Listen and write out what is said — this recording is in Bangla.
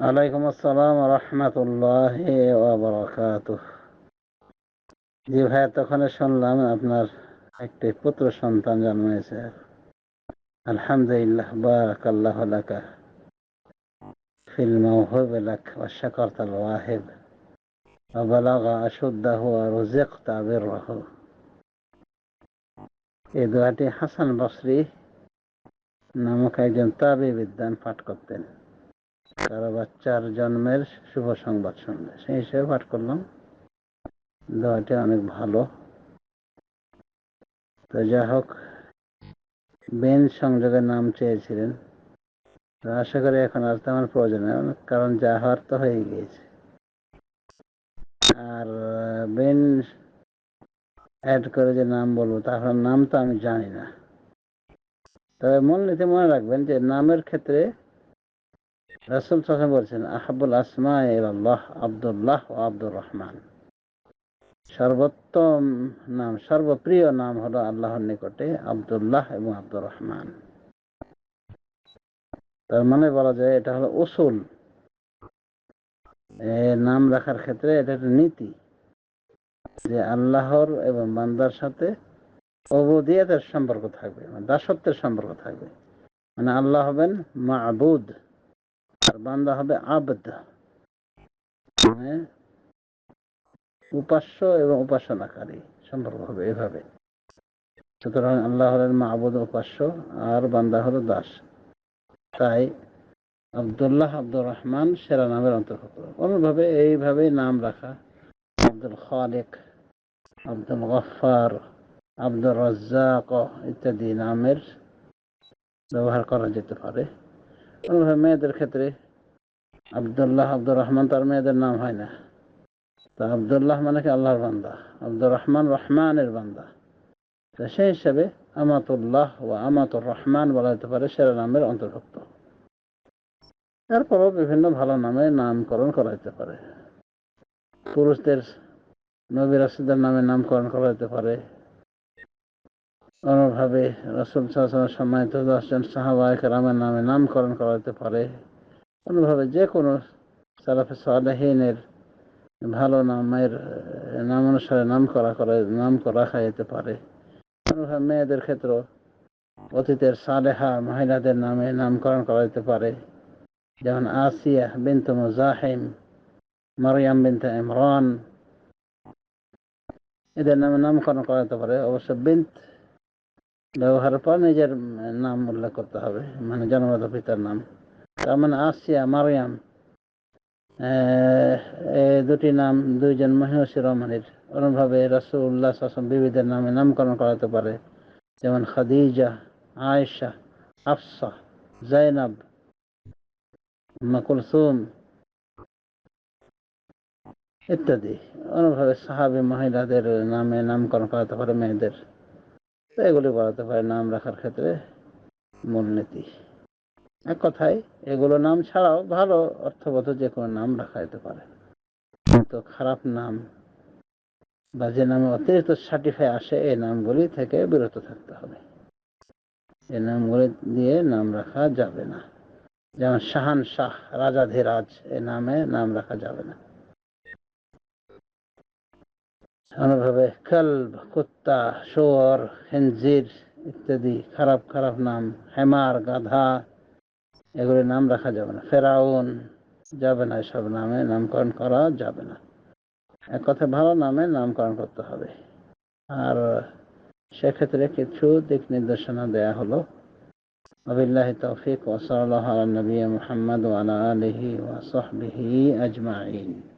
ওয়ালাইকুম আসসালাম রহমতুল্লাহ ওবরাকাত জি ভাই তখন শুনলাম আপনার একটি পুত্র সন্তান জন্মেছে আলহামদুলিল্লাহ বারাকাল্লাহ লাকা ফিল মাওহুব লাক ওয়া শাকারতা আল ওয়াহিব ওয়া বালাগা আশুদ্দাহু ওয়া রুজিকতা বিররাহু এই দোয়াটি হাসান বসরি নামক একজন তাবি বিদ্যান পাঠ করতেন কারও বাচ্চার জন্মের শুভ সংবাদ শুনলে সেই হিসেবে পাঠ করলাম। দোয়াটি অনেক ভালো। তো যা হোক, বেন সংযোগের নাম চেয়েছিলেন। আশা করি এখন আর তেমন প্রয়োজন নেই, কারণ যা হওয়ার তো হয়ে গিয়েছে। আর বেন অ্যাড করে যে নাম বলব তাহলে নাম তো আমি জানি না। তবে মূলনীতি মনে রাখবেন যে নামের ক্ষেত্রে রাসুল সাহেব বলছেন আহাবুল আসমা আল্লাহ আবদুল্লাহ ও আব্দুর রহমান সর্বোত্তম নাম, সর্বপ্রিয় নাম হলো আল্লাহর নিকটে আবদুল্লাহ এবং আব্দুর রহমান তার মানে বলা যায় এটা হলো উসুল। নাম রাখার ক্ষেত্রে এটা একটা নীতি যে আল্লাহর এবং বান্দার সাথে অবদিয়াতের সম্পর্ক থাকবে মানে দাসত্বের সম্পর্ক থাকবে। মানে আল্লাহ হবেন মাহবুদ আর বান্দা হবে আবদ। মানে উপাস্য এবং উপাসনাকারী সম্পর্ক হবে এভাবে। সুতরাং আল্লাহ হলেন মাহবুদ উপাস্য, আর বান্দা হলো দাস। তাই আবদুল্লাহ আব্দুর রহমান সেরা নামের অন্তর্ভুক্ত। অনুভাবে এইভাবে নাম রাখা আব্দুল খালেক, আব্দুল গফার আব্দুর রাজ্জাক ইত্যাদি নামের ব্যবহার করা যেতে পারে। মেয়েদের ক্ষেত্রে আবদুল্লাহ আব্দুর রহমান তার মেয়েদের নাম হয় না। তা আবদুল্লাহ মানে কি আল্লাহর বান্দা? আব্দুর রহমান রহমানের বান্দা। তো সেই হিসাবে আমাতুল্লাহ ও আমাতুর রহমান বলা যেতে পারে সেরা নামের অন্তর্ভুক্ত। এরপরও বিভিন্ন ভালো নামে নামকরণ করা যেতে পারে। পুরুষদের নবী রাশিদের নামে নামকরণ করা যেতে পারে। অনুভাবে রসুল সাহসের সম্মানিত দশজন সাহাবাহিক রামের নামে নামকরণ করা যেতে পারে। অনুভাবে যে কোনো সালাফে সালেহীনের ভালো নামের নাম অনুসারে নাম করা করে নাম রাখা যেতে পারে। অনুভাবে মেয়েদের ক্ষেত্র অতীতের সালেহা মহিলাদের নামে নামকরণ করা যেতে পারে। যেমন আসিয়া বিন্তু মুজাহিম, মারিয়াম বিন্তু ইমরান, এদের নামে নামকরণ করা যেতে পারে। অবশ্য বিন্ত ব্যবহারের পর নিজের নাম উল্লেখ করতে হবে মানে জন্মদাত পিতার নাম। তার মানে আসিয়া মারিয়াম দুটি নাম, দুইজন মহিষী রহমানের অনুভাবে রসুল্লাহ আসম বিবিদের নামে নামকরণ করাতে পারে। যেমন খাদিজা, আয়েশা, আফসা, জাইনাব কুলসুম ইত্যাদি। অনুভাবে সাহাবি মহিলাদের নামে নামকরণ করাতে পারে মেয়েদের। এগুলি বলাতে পারে নাম রাখার ক্ষেত্রে মূলনীতি। এক কথায়, এগুলো নাম ছাড়াও ভালো অর্থবোধ যে কোনো নাম রাখা যেতে পারে। তো খারাপ নাম বা যে নামে অতিরিক্ত সার্টিফাই আসে, এই নামগুলি থেকে বিরত থাকতে হবে। এই নামগুলি দিয়ে নাম রাখা যাবে না। যেমন শাহান শাহ রাজাধিরাজ এই নামে নাম রাখা যাবে না। অনুভাবে কলব, কুত্তা, শোর, হেনজির ইত্যাদি খারাপ খারাপ নাম, হেমার, গাধা এগুলি নাম রাখা যাবে না। ফেরাউন যাবে না এসব নামে, নামকরণ করা যাবে না। এক কথা ভালো নামে নামকরণ করতে হবে। আর সেক্ষেত্রে কিছু দিক নির্দেশনা দেয়া হলো। আবিল্লাহ তৌফিক ওসল নবী মোহাম্মদ ওয়ালা আলহি ওয়াসবিহি আজমাইন।